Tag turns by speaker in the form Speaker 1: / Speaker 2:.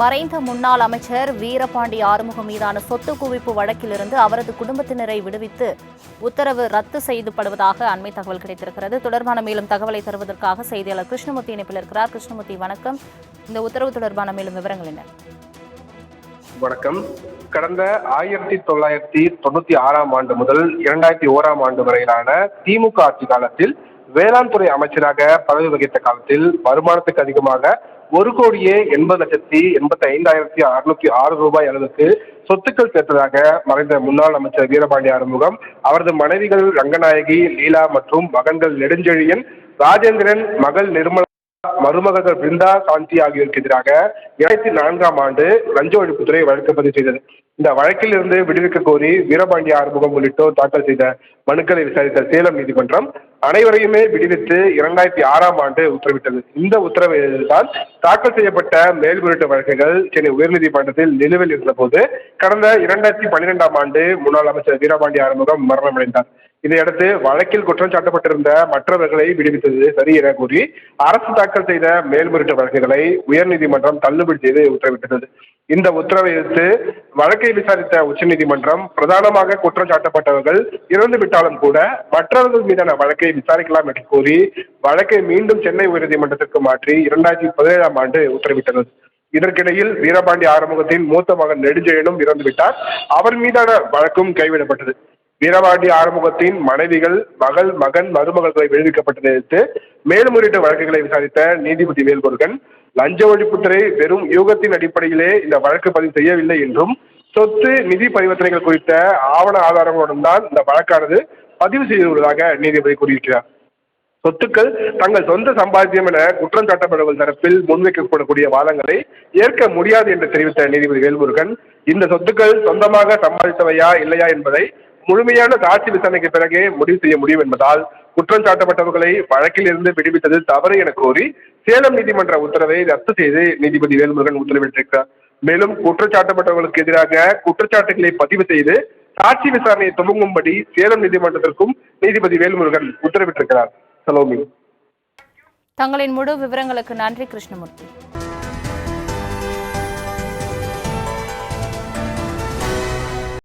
Speaker 1: மறைந்த முன்னாள் அமைச்சர் வீரபாண்டி ஆறுமுகம் மீதான சொத்து குவிப்பு வழக்கிலிருந்து அவரது குடும்பத்தினரை விடுவித்து உத்தரவு ரத்து செய்யப்படுவதாக அண்மை தகவல் கிடைத்திருக்கிறது. தொடர்பான மேலும் தகவலை தருவதற்காக செய்தியாளர் கிருஷ்ணமூர்த்தி இணைப்பில் இருக்கிறார். கிருஷ்ணமூர்த்தி வணக்கம். இந்த உத்தரவு தொடர்பான மேலும் விவரங்கள் என்ன?
Speaker 2: வணக்கம். கடந்த ஆயிரத்தி தொள்ளாயிரத்தி தொண்ணூத்தி ஆறாம் ஆண்டு முதல் இரண்டாயிரத்தி ஓராம் ஆண்டு வரையிலான திமுக ஆட்சி காலத்தில் வேளாண் துறை அமைச்சராக பதவி வகித்த காலத்தில் வருமானத்துக்கு அதிகமாக ஒரு கோடியே எண்பது லட்சத்தி எண்பத்தி ஐந்தாயிரத்தி அறுநூத்தி ஆறு ரூபாய் அளவுக்கு சொத்துக்கள் சேர்த்ததாக மறைந்த முன்னாள் அமைச்சர் வீரபாண்டி ஆறுமுகம் அவரது மனைவிகள் ரங்கநாயகி லீலா மற்றும் மகன்கள் நெடுஞ்செழியன் ராஜேந்திரன் மகள் நிர்மலா மருமகர்கள் பிருந்தா சாந்தி ஆகியோருக்கு எதிராக இரண்டாயிரத்தி நான்காம் ஆண்டு லஞ்ச ஒழிப்புத்துறை வழக்கு பதிவு செய்தது. இந்த வழக்கில் இருந்து விடுவிக்க கோரி வீரபாண்டி ஆறுமுகம் உள்ளிட்டோர் தாக்கல் செய்த மனுக்களை விசாரித்த சேலம் நீதிமன்றம் அனைவரையுமே விடுவித்து இரண்டாயிரத்தி ஆறாம் ஆண்டு உத்தரவிட்டது. இந்த உத்தரவில்தான் தாக்கல் செய்யப்பட்ட மேல்முறையீட்டு வழக்குகள் சென்னை உயர்நீதிமன்றத்தில் நிலுவையில் இருந்தபோது கடந்த இரண்டாயிரத்தி பன்னிரெண்டாம் ஆண்டு முன்னாள் அமைச்சர் வீரபாண்டி ஆறுமுகம் மரணமடைந்தார். இதையடுத்து வழக்கில் குற்றம் சாட்டப்பட்டிருந்த மற்றவர்களை விடுவித்தது சரி என கூறி அரசு தாக்கல் செய்த மேல்முறையீட்டு வழக்குகளை உயர்நீதிமன்றம் தள்ளுபடி செய்து உத்தரவிட்டது. இந்த உத்தரவை எதிர்த்து வழக்கை விசாரித்த உச்சநீதிமன்றம் பிரதானமாக குற்றம் சாட்டப்பட்டவர்கள் இறந்து விட்டாலும் கூட மற்றவர்கள் மீதான வழக்கை விசாரிக்கலாம் என்று கூறி வழக்கை மீண்டும் சென்னை உயர்நீதிமன்றத்திற்கு மாற்றி இரண்டாயிரத்தி பதினேழாம் ஆண்டு உத்தரவிட்டது. இதற்கிடையில் வீரபாண்டி ஆறுமுகத்தின் மூத்த மகன் நெடுஞ்செயனும் இறந்துவிட்டார் அவர் மீதான வழக்கும் கைவிடப்பட்டது. வீரபாண்டி ஆறுமுகத்தின் மனைவிகள் மகள் மகன் மருமகள்களை விடுவிக்கப்பட்டதை எதிர்த்து மேல்முறையீட்டு வழக்குகளை விசாரித்த நீதிபதி வேல்முருகன் லஞ்ச ஒழிப்புத்துறை வெறும் யூகத்தின் அடிப்படையிலே இந்த வழக்கு பதிவு செய்யவில்லை என்றும் சொத்து நிதி பரிவர்த்தனைகள் குறித்த ஆவண ஆதாரங்களுடன் தான் இந்த வழக்கானது பதிவு செய்துள்ளதாக நீதிபதி கூறியிருக்கிறார். சொத்துக்கள் தங்கள் சொந்த சம்பாத்தியம் என குற்றம் சாட்டப்படுவது தரப்பில் முன்வைக்கப்படக்கூடிய வாதங்களை ஏற்க முடியாது என்று தெரிவித்த நீதிபதி வேல்முருகன் இந்த சொத்துக்கள் சொந்தமாக சம்பாதித்தவையா இல்லையா என்பதை முழுமையான சாட்சி விசாரணைக்கு பிறகே முடிவு செய்ய முடியும் என்பதால் குற்றம் சாட்டப்பட்டவர்களை வழக்கில் இருந்து விடுவித்தது தவறு என கோரி சேலம் நீதிமன்ற உத்தரவை ரத்து செய்து நீதிபதி வேல்முருகன் உத்தரவிட்டிருக்கிறார். மேலும் குற்றச்சாட்டப்பட்டவர்களுக்கு எதிராக குற்றச்சாட்டுகளை பதிவு செய்து சாட்சி விசாரணையை துவங்கும்படி சேலம் நீதிமன்றத்திற்கும் நீதிபதி வேல்முருகன் உத்தரவிட்டிருக்கிறார். சலோமி.
Speaker 1: தங்களின் முழு விவரங்களுக்கு நன்றி கிருஷ்ணமூர்த்தி.